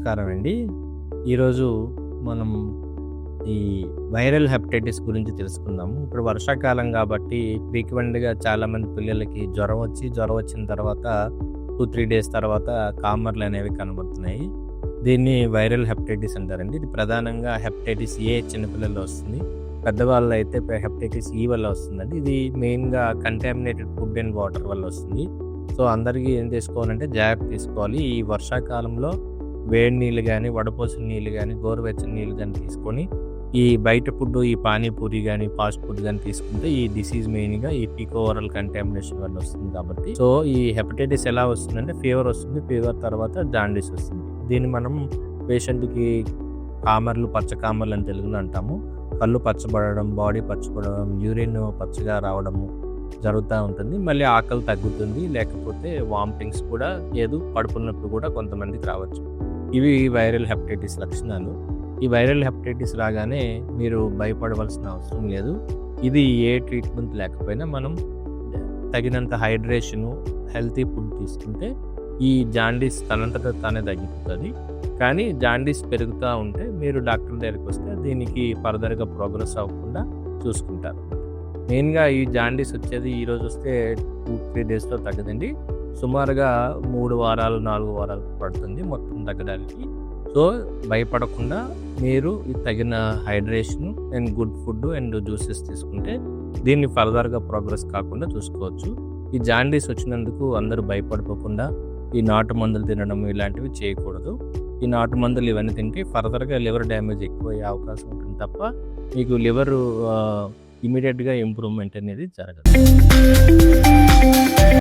నమస్కారం అండి. ఈరోజు మనం ఈ వైరల్ హెపటైటిస్ గురించి తెలుసుకుందాము. ఇప్పుడు వర్షాకాలం కాబట్టి ఫ్రీక్వెంట్గా చాలామంది పిల్లలకి జ్వరం వచ్చి జ్వరం వచ్చిన తర్వాత టూ త్రీ డేస్ తర్వాత కామర్లు అనేవి కనబడుతున్నాయి. దీన్ని వైరల్ హెపటైటిస్ అంటారండి. ఇది ప్రధానంగా హెపటైటిస్ ఏ చిన్నపిల్లల్లో వస్తుంది. పెద్దవాళ్ళు అయితే హెపటైటిస్ ఈ వల్ల వస్తుందండి. ఇది మెయిన్గా కంటామినేటెడ్ ఫుడ్ అండ్ వాటర్ వల్ల వస్తుంది. సో అందరికీ ఏం చేసుకోవాలంటే జాగ్రత్త తీసుకోవాలి. ఈ వర్షాకాలంలో వేడి నీళ్ళు కానీ వడపోసిన నీళ్ళు కానీ గోరువెచ్చని నీళ్ళు కానీ తీసుకొని ఈ బయట ఫుడ్ ఈ పానీపూరి కానీ ఫాస్ట్ ఫుడ్ కానీ తీసుకుంటే ఈ డిసీజ్ మెయిన్గా ఈ పికోవరల్ కంటామినేషన్ వల్ల వస్తుంది కాబట్టి. సో ఈ హెపటైటిస్ ఎలా వస్తుందంటే ఫీవర్ వస్తుంది ఫీవర్ తర్వాత జాండీస్ వస్తుంది. దీన్ని మనం పేషెంట్కి కామర్లు పచ్చ కామర్లు అని తెలుగులో అంటాము. కళ్ళు పచ్చబడడం బాడీ పచ్చబడడం యూరిన్ పచ్చగా రావడము జరుగుతూ ఉంటుంది. మళ్ళీ ఆకలి తగ్గుతుంది లేకపోతే వామిటింగ్స్ కూడా లేదు కడుపు నొప్పి కూడా కొంతమందికి రావచ్చు. ఇవి వైరల్ హెపటైటిస్ లక్షణాలు. ఈ వైరల్ హెపటైటిస్ రాగానే మీరు భయపడవలసిన అవసరం లేదు. ఇది ఏ ట్రీట్మెంట్ లేకపోయినా మనం తగినంత హైడ్రేషను హెల్తీ ఫుడ్ తీసుకుంటే ఈ జాండీస్ తనంతట తానే తగ్గిపోతుంది. కానీ జాండీస్ పెరుగుతూ ఉంటే మీరు డాక్టర్ దగ్గరికి వస్తే దీనికి ఫర్దర్గా ప్రోగ్రెస్ అవ్వకుండా చూసుకుంటారు. మెయిన్గా ఈ జాండీస్ వచ్చేది ఈరోజు వస్తే టూ త్రీ డేస్లో తగ్గదండి. సుమారుగా మూడు వారాలు నాలుగు వారాలు పడుతుంది మొత్తం తగ్గడానికి. సో భయపడకుండా మీరు తగిన hydration and good food and juices తీసుకుంటే దీన్ని ఫర్దర్గా ప్రోగ్రెస్ కాకుండా చూసుకోవచ్చు. ఈ జాండీస్ వచ్చినందుకు అందరూ భయపడిపోకుండా ఈ నాటు మందులు తినడం ఇలాంటివి చేయకూడదు. ఈ నాటు మందులు ఇవన్నీ తింటే ఫర్దర్గా లివర్ డ్యామేజ్ ఎక్కువ అయ్యే అవకాశం ఉంటుంది తప్ప మీకు లివర్ ఇమీడియట్గా ఇంప్రూవ్మెంట్ అనేది జరగదు.